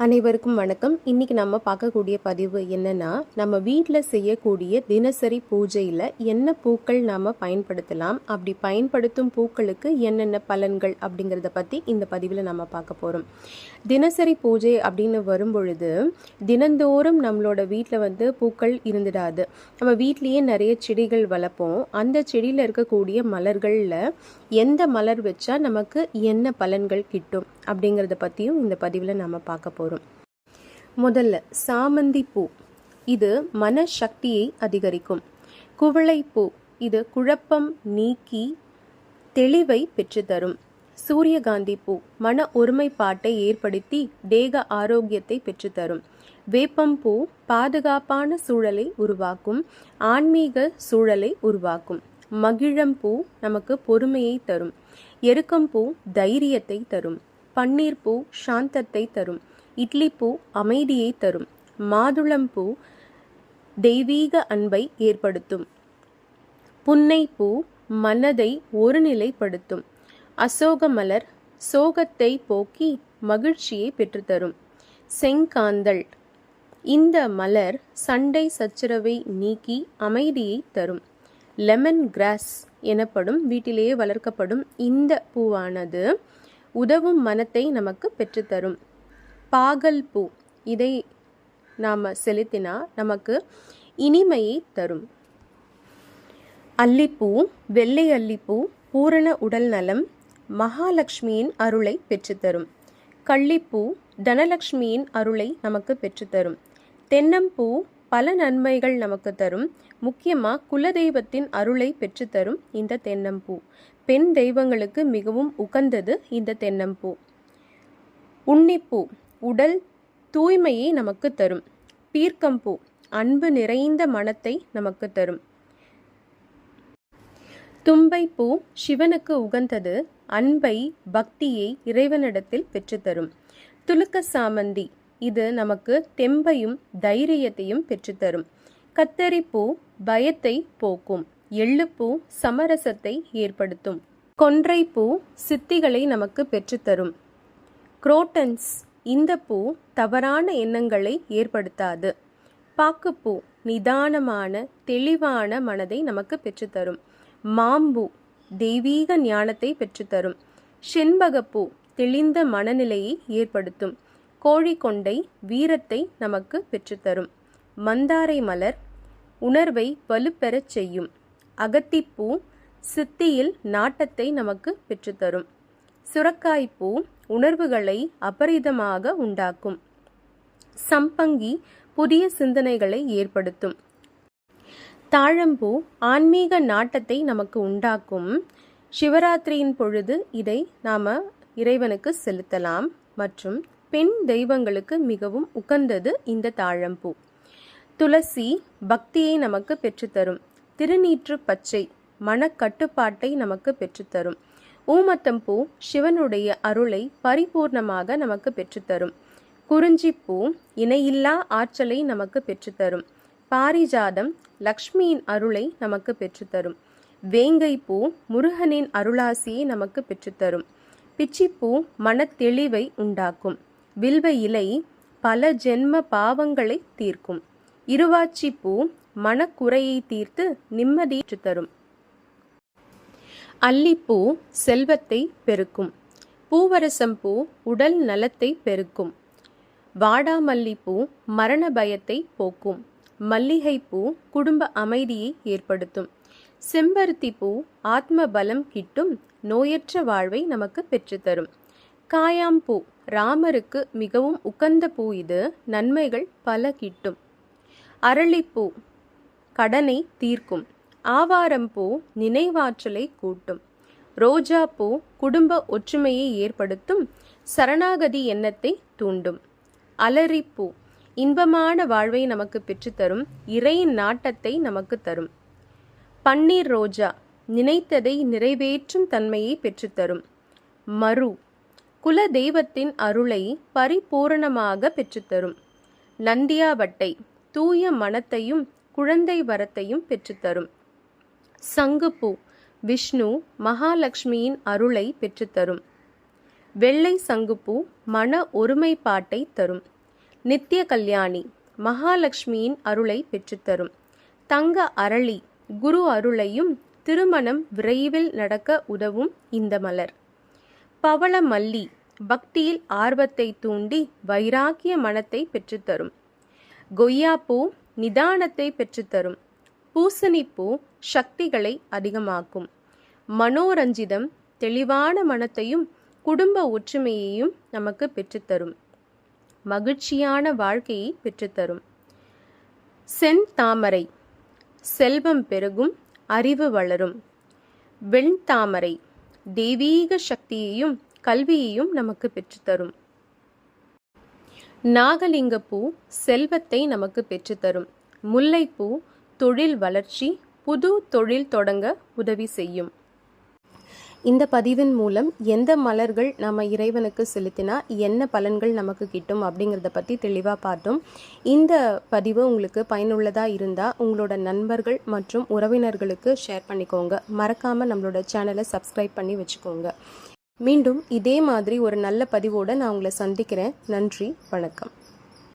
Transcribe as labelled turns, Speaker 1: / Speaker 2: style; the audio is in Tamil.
Speaker 1: அனைவருக்கும் வணக்கம். இன்னைக்கு நம்ம பார்க்கக்கூடிய பதிவு என்னென்னா நம்ம வீட்டில் செய்யக்கூடிய தினசரி பூஜையில் என்ன பூக்கள் நாம் பயன்படுத்தலாம் அப்படி பயன்படுத்தும் பூக்களுக்கு என்னென்ன பலன்கள் அப்படிங்கிறத பற்றி இந்த பதிவில் நம்ம பார்க்க போகிறோம் தினசரி பூஜை அப்படின்னு வரும்பொழுது தினந்தோறும் நம்மளோட வீட்டில் வந்து பூக்கள் இருந்துடாது. நம்ம வீட்லேயே நிறைய செடிகள் வளர்ப்போம். அந்த செடியில் இருக்கக்கூடிய மலர்களில் எந்த மலர் வச்சா நமக்கு என்ன பலன்கள் கிட்டும் அப்படிங்கிறத பற்றியும் இந்த பதிவில் நம்ம பார்க்க போகிறோம் முதல்ல சாமந்தி பூ. இது மனசக்தியை அதிகரிக்கும். குவளைப்பூ. இது குழப்பம் நீக்கி தெளிவை பெற்றுத்தரும். சூரியகாந்தி பூ. மன ஒருமைப்பாட்டை ஏற்படுத்தி தேக ஆரோக்கியத்தை பெற்றுத்தரும். வேப்பம்பூ பாதுகாப்பான சூழலை உருவாக்கும். ஆன்மீக சூழலை உருவாக்கும். மகிழம்பூ நமக்கு பொறுமையை தரும். எருக்கம்பூ தைரியத்தை தரும். பன்னீர்பூ சாந்தத்தை தரும். இட்லிப்பூ அமைதியை தரும். மாதுளம்பூ தெய்வீக அன்பை ஏற்படுத்தும். புன்னைப்பூ மனதை ஒருநிலைப்படுத்தும். அசோக மலர் சோகத்தை போக்கி மகிழ்ச்சியை பெற்றுத்தரும். செங்காந்தள் இந்த மலர் சண்டை சச்சரவை நீக்கி அமைதியை தரும். லெமன் கிராஸ் எனப்படும் வீட்டிலேயே வளர்க்கப்படும் இந்த பூவானது உதவும் மனத்தை நமக்கு பெற்றுத்தரும். பாகல் பூ. இதை நாம் செலுத்தினா நமக்கு இனிமையை தரும். அல்லிப்பூ வெள்ளை அல்லிப்பூ பூரண உடல் நலம் மகாலட்சுமியின் அருளை பெற்றுத்தரும். கள்ளிப்பூ தனலட்சுமியின் அருளை நமக்கு பெற்றுத்தரும். தென்னம்பூ பல நன்மைகள் நமக்கு தரும். முக்கியமாக குலதெய்வத்தின் அருளை பெற்றுத்தரும் இந்த தென்னம்பூ பெண் தெய்வங்களுக்கு மிகவும் உகந்தது இந்த தென்னம்பூ உன்னிப்பூ உடல் தூய்மையை நமக்கு தரும். பீர்க்கம்பூ அன்பு நிறைந்த மனத்தை நமக்கு தரும். தும்பைப்பூ சிவனுக்கு உகந்தது அன்பை பக்தியை இறைவனிடத்தில் பெற்றுத்தரும் துலுக்க சாமந்தி இது நமக்கு தெம்பையும் தைரியத்தையும் பெற்றுத்தரும் கத்தரிப்பூ பயத்தை போக்கும். எள்ளுப்பூ சமரசத்தை ஏற்படுத்தும். கொன்றைப்பூ சித்திகளை நமக்கு பெற்றுத்தரும் குரோட்டன்ஸ் இந்த பூ தவறான எண்ணங்களை ஏற்படுத்தாது. பாக்குப்பூ நிதானமான தெளிவான மனதை நமக்கு பெற்றுத்தரும். மாம்பூ தெய்வீக ஞானத்தை பெற்றுத்தரும். செண்பகப்பூ தெளிந்த மனநிலையை ஏற்படுத்தும். கோழிக்கொண்டை வீரத்தை நமக்கு பெற்றுத்தரும். மந்தாரை மலர் உணர்வை வலுப்பெறச் செய்யும். அகத்திப்பூ சித்தியில் நாட்டத்தை நமக்கு பெற்றுத்தரும். சுரக்காய்ப்பூ உணர்வுகளை அபரிதமாக உண்டாக்கும். சம்பங்கி புதிய சிந்தனைகளை ஏற்படுத்தும். தாழம்பூ ஆன்மீக நாட்டத்தை நமக்கு உண்டாக்கும். சிவராத்திரியின் பொழுது இதை நாம் இறைவனுக்கு செலுத்தலாம். மற்றும் பெண் தெய்வங்களுக்கு மிகவும் உகந்தது இந்த தாழம்பூ துளசி பக்தியை நமக்கு பெற்றுத்தரும். திருநீற்று பச்சை மனக்கட்டுப்பாட்டை நமக்கு பெற்றுத்தரும். ஊமத்தம்பூ சிவனுடைய அருளை பரிபூர்ணமாக நமக்கு பெற்றுத்தரும். குறிஞ்சிப்பூ இணையில்லா ஆற்றலை நமக்கு பெற்றுத்தரும். பாரிஜாதம் லக்ஷ்மியின் அருளை நமக்கு பெற்றுத்தரும். வேங்கைப்பூ முருகனின் அருளாசியை நமக்கு பெற்றுத்தரும். பிச்சிப்பூ மனத்தெளிவை உண்டாக்கும். வில்வ இலை பல ஜென்ம பாவங்களை தீர்க்கும். இருவாச்சிப்பூ மனக்குறையை தீர்த்து நிம்மதியற்று தரும் அல்லிப்பூ செல்வத்தை பெருக்கும். பூவரசம்பூ உடல் நலத்தை பெருக்கும். வாடாமல்லிப்பூ மரண பயத்தை போக்கும். மல்லிகைப்பூ குடும்ப அமைதியை ஏற்படுத்தும். செம்பருத்தி பூ ஆத்ம பலம் கிட்டும் நோயற்ற வாழ்வை நமக்கு பெற்றுத்தரும். காயாம்பூ ராமருக்கு மிகவும் உகந்த பூ இது நன்மைகள் பல கிட்டும். அரளிப்பூ கடனை தீர்க்கும். ஆவாரம்பூ நினைவாற்றலை கூட்டும். ரோஜா பூ குடும்ப ஒற்றுமையை ஏற்படுத்தும். சரணாகதி எண்ணத்தை தூண்டும். அலரிப்பூ இன்பமான வாழ்வை நமக்கு பெற்றுத்தரும் இறையின் நாட்டத்தை நமக்கு தரும். பன்னீர் ரோஜா நினைத்ததை நிறைவேற்றும் தன்மையை பெற்றுத்தரும் மரு குல தெய்வத்தின் அருளை பரிபூரணமாக பெற்றுத்தரும் நந்தியாவட்டை தூய மனத்தையும் குழந்தை வரத்தையும் பெற்றுத்தரும் சங்குப்பூ விஷ்ணு மகாலட்சுமியின் அருளை பெற்றுத்தரும். வெள்ளை சங்குப்பூ மன ஒருமைப்பாட்டை தரும். நித்திய கல்யாணி மகாலட்சுமியின் அருளை பெற்றுத்தரும். தங்க அரளி குரு அருளையும் திருமணம் விரைவில் நடக்க உதவும் இந்த மலர். பவள மல்லி பக்தியில் ஆர்வத்தை தூண்டி வைராக்கிய மனத்தை பெற்றுத்தரும். கொய்யாப்பூ நிதானத்தை பெற்றுத்தரும். பூசணிப்பூ சக்திகளை அதிகமாக்கும். மனோரஞ்சிதம் தெளிவான மனத்தையும் குடும்ப ஒற்றுமையையும் நமக்கு பெற்றுத்தரும். மகிழ்ச்சியான வாழ்க்கையை பெற்றுத்தரும். செந்தாமரை செல்வம் பெருகும் அறிவு வளரும். வெண்தாமரை தெய்வீக சக்தியையும் கல்வியையும் நமக்கு பெற்றுத்தரும். நாகலிங்கப்பூ செல்வத்தை நமக்கு பெற்றுத்தரும். முல்லைப்பூ தொழில் வளர்ச்சி புது தொழில் தொடங்க உதவி செய்யும். இந்த பதிவின் மூலம் எந்த மலர்கள் நம்ம இறைவனுக்கு செலுத்தினா என்ன பலன்கள் நமக்கு கிட்டும் அப்படிங்கிறத பற்றி தெளிவாக பார்த்தோம். இந்த பதிவு உங்களுக்கு பயனுள்ளதாக இருந்தால் உங்களோட நண்பர்கள் மற்றும் உறவினர்களுக்கு ஷேர் பண்ணிக்கோங்க. மறக்காமல் நம்மளோட சேனலை சப்ஸ்கிரைப் பண்ணி வச்சுக்கோங்க. மீண்டும் இதே மாதிரி ஒரு நல்ல பதிவோடு நான் உங்களை சந்திக்கிறேன். நன்றி வணக்கம்.